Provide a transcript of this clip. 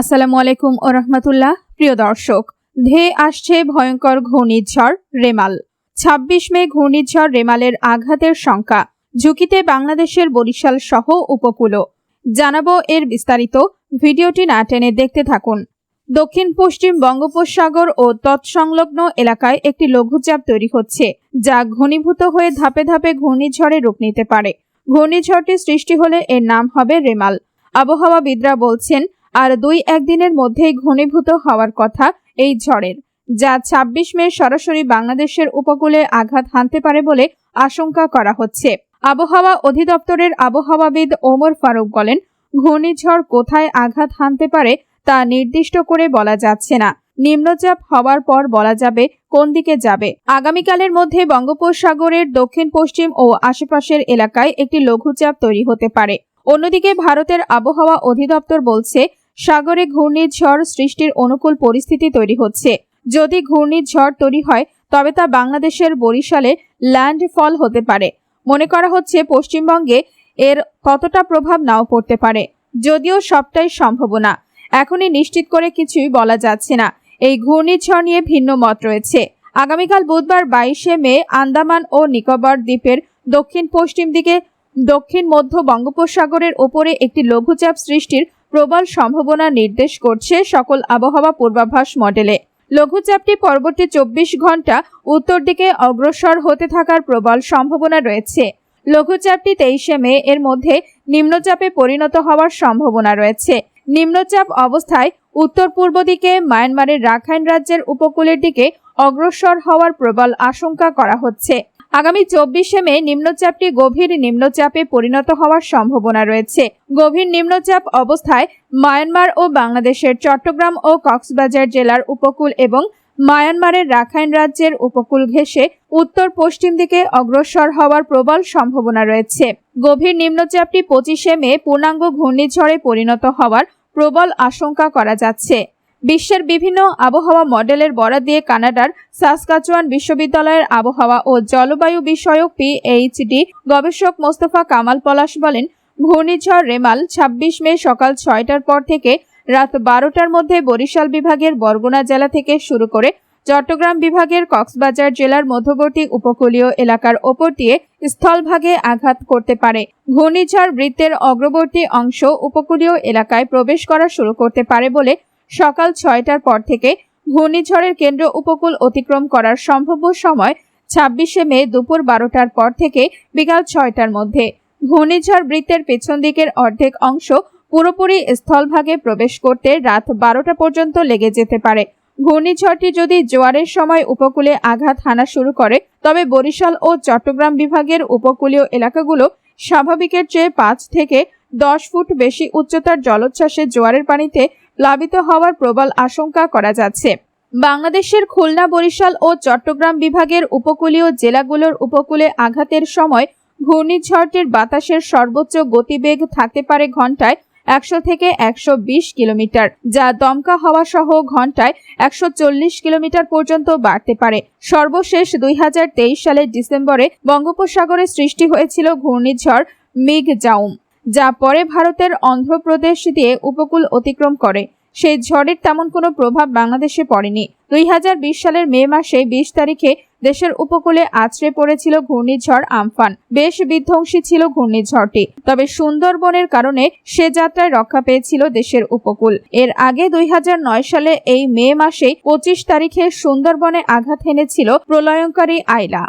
আসসালামু আলাইকুম ও রহমতুল্লাহ। প্রিয় দর্শক, ধেয়ে আসছে ভয়ঙ্কর ঘূর্ণিঝড় রেমাল। ২৬ মে ঘূর্ণিঝড় রেমালের আঘাতের সংখ্যা ঝুঁকিতে বাংলাদেশের বরিশাল সহ উপকূলও। জানাব এর বিস্তারিত। ভিডিওটি না টেনে দেখতে থাকুন। দক্ষিণ পশ্চিম বঙ্গোপসাগর ও তৎসংলগ্ন এলাকায় একটি লঘুচাপ তৈরি হচ্ছে, যা ঘনীভূত হয়ে ধাপে ধাপে ঘূর্ণিঝড়ে রূপ নিতে পারে। ঘূর্ণিঝড়টি সৃষ্টি হলে এর নাম হবে রেমাল। আবহাওয়াবিদরা বলছেন আর দুই একদিনের মধ্যেই ঘনীভূত হওয়ার কথা এই ঝড়ের, যা ২৬ মে সরাসরি বাংলাদেশের উপকূলে আঘাত হানতে পারে বলে আশঙ্কা করা হচ্ছে। আবহাওয়া অধিদপ্তরের আবহাওয়াবিদ ওমর ফারুক বলেন, ঘূর্ণিঝড় কোথায় আঘাত হানতে পারে তা নির্দিষ্ট করে বলা যাচ্ছে না। নিম্নচাপ হওয়ার পর বলা যাবে কোন দিকে যাবে। আগামীকালের মধ্যে বঙ্গোপসাগরের দক্ষিণ, পশ্চিম ও আশেপাশের এলাকায় একটি লঘুচাপ তৈরি হতে পারে। অন্যদিকে ভারতের আবহাওয়া অধিদপ্তর বলছে সাগরে ঘূর্ণিঝড় সৃষ্টির অনুকূল পরিস্থিতি তৈরি হচ্ছে। যদি ঘূর্ণিঝড় তৈরি হয়, তবে তা বাংলাদেশের বরিশালে ল্যান্ডফল হতে পারে। মনে করা হচ্ছে পশ্চিমবঙ্গে এর কতটা প্রভাব নাও পড়তে পারে। যদিও সবটাই সম্ভাবনা এখনই নিশ্চিত করে কিছুই বলা যাচ্ছে না। এই ঘূর্ণিঝড় নিয়ে ভিন্ন মত রয়েছে। আগামীকাল বুধবার বাইশে মে আন্দামান ও নিকোবর দ্বীপের দক্ষিণ পশ্চিম দিকে দক্ষিণ মধ্য বঙ্গোপসাগরের ওপরে একটি লঘুচাপ সৃষ্টির প্রবল সম্ভাবনা নির্দেশ করছে সকল আবহাওয়া পূর্বাভাস মডেলে। লঘুচাপটি পরবর্তী চব্বিশ ঘণ্টা উত্তর দিকে অগ্রসর হতে থাকার প্রবল সম্ভাবনা রয়েছে। লঘুচাপটি তেইশে মে এর মধ্যে নিম্নচাপে পরিণত হওয়ার সম্ভাবনা রয়েছে। নিম্নচাপ অবস্থায় উত্তর পূর্ব দিকে মায়ানমারের রাখাইন রাজ্যের উপকূলের দিকে অগ্রসর হওয়ার প্রবল আশঙ্কা করা হচ্ছে। আগামী চব্বিশে মে নিম্নচাপটি গভীর নিম্নচাপে পরিণত হওয়ার সম্ভাবনা রয়েছে। গভীর নিম্নচাপ অবস্থায় মায়ানমার ও বাংলাদেশের চট্টগ্রাম ও কক্সবাজার জেলার উপকূল এবং মায়ানমারের রাখাইন রাজ্যের উপকূল ঘেঁষে উত্তর পশ্চিম দিকে অগ্রসর হওয়ার প্রবল সম্ভাবনা রয়েছে। গভীর নিম্নচাপটি পঁচিশে মে পূর্ণাঙ্গ ঘূর্ণিঝড়ে পরিণত হওয়ার প্রবল আশঙ্কা করা যাচ্ছে। বিশ্বের বিভিন্ন আবহাওয়া মডেলের বরাদ দিয়ে কানাডার সাসকাচুয়ান বিশ্ববিদ্যালয়ের আবহাওয়া ও জলবায়ু বিষয়ক পিএইচডি গবেষক মোস্তফা কামাল পলাশ বলেন, ঘূর্ণিঝড় রেমাল ২৬ মে সকাল ছয়টার পর থেকে রাত বারোটার মধ্যে বরিশাল বিভাগের বরগুনা জেলা থেকে শুরু করে চট্টগ্রাম বিভাগের কক্সবাজার জেলার মধ্যবর্তী উপকূলীয় এলাকার ওপর দিয়ে স্থলভাগে আঘাত করতে পারে। ঘূর্ণিঝড় বৃত্তের অগ্রবর্তী অংশ উপকূলীয় এলাকায় প্রবেশ করা শুরু করতে পারে বলে সকাল ছয়টার পর থেকে ঘূর্ণিঝড়ের কেন্দ্র উপকূল অতিক্রম করার সম্ভাব্য সময় ছাব্বিশে মে দুপুর বারোটার পর থেকে বিকাল ছয়টার মধ্যে। ঘূর্ণিঝড় বৃত্তের পেছন দিকের অর্ধেক অংশ পুরোপুরি স্থলভাগে প্রবেশ করতে রাত বারোটা পর্যন্ত লেগে যেতে পারে। ঘূর্ণিঝড়টি যদি জোয়ারের সময় উপকূলে আঘাত হানা শুরু করে, তবে বরিশাল ও চট্টগ্রাম বিভাগের উপকূলীয় এলাকাগুলো স্বাভাবিকের চেয়ে পাঁচ থেকে দশ ফুট বেশি উচ্চতার জলোচ্ছ্বাসে জোয়ারের পানিতে প্লাবিত হওয়ার প্রবল আশঙ্কা করা যাচ্ছে। বাংলাদেশের খুলনা, বরিশাল ও চট্টগ্রাম বিভাগের উপকূলীয় জেলাগুলোর উপকূলে আঘাতের সময় ঘূর্ণিঝড়টির বাতাসের সর্বোচ্চ গতিবেগ থাকতে পারে ঘন্টায় একশো থেকে একশো বিশ কিলোমিটার, যা দমকা হওয়া সহ ঘন্টায় একশো চল্লিশ কিলোমিটার পর্যন্ত বাড়তে পারে। সর্বশেষ দুই হাজার তেইশ সালের ডিসেম্বরে বঙ্গোপসাগরে সৃষ্টি হয়েছিল ঘূর্ণিঝড় মিগ জাউম যা পরে ভারতের অন্ধ্রপ্রদেশ দিয়ে উপকূল অতিক্রম করে। সেই ঝড়ের তেমন কোনো প্রভাব বাংলাদেশে পড়েনি। দুই হাজার বিশ সালের মে মাসে বিশ তারিখে দেশের উপকূলে আছড়ে পড়েছিল ঘূর্ণিঝড় আমফান। বেশ বিধ্বংসী ছিল ঘূর্ণিঝড়টি। তবে সুন্দরবনের কারণে সে যাত্রায় রক্ষা পেয়েছিল দেশের উপকূল। এর আগে দুই হাজার নয় সালে এই মে মাসে পঁচিশ তারিখে সুন্দরবনে আঘাত হেনেছিল প্রলয়ঙ্কারী আইলা।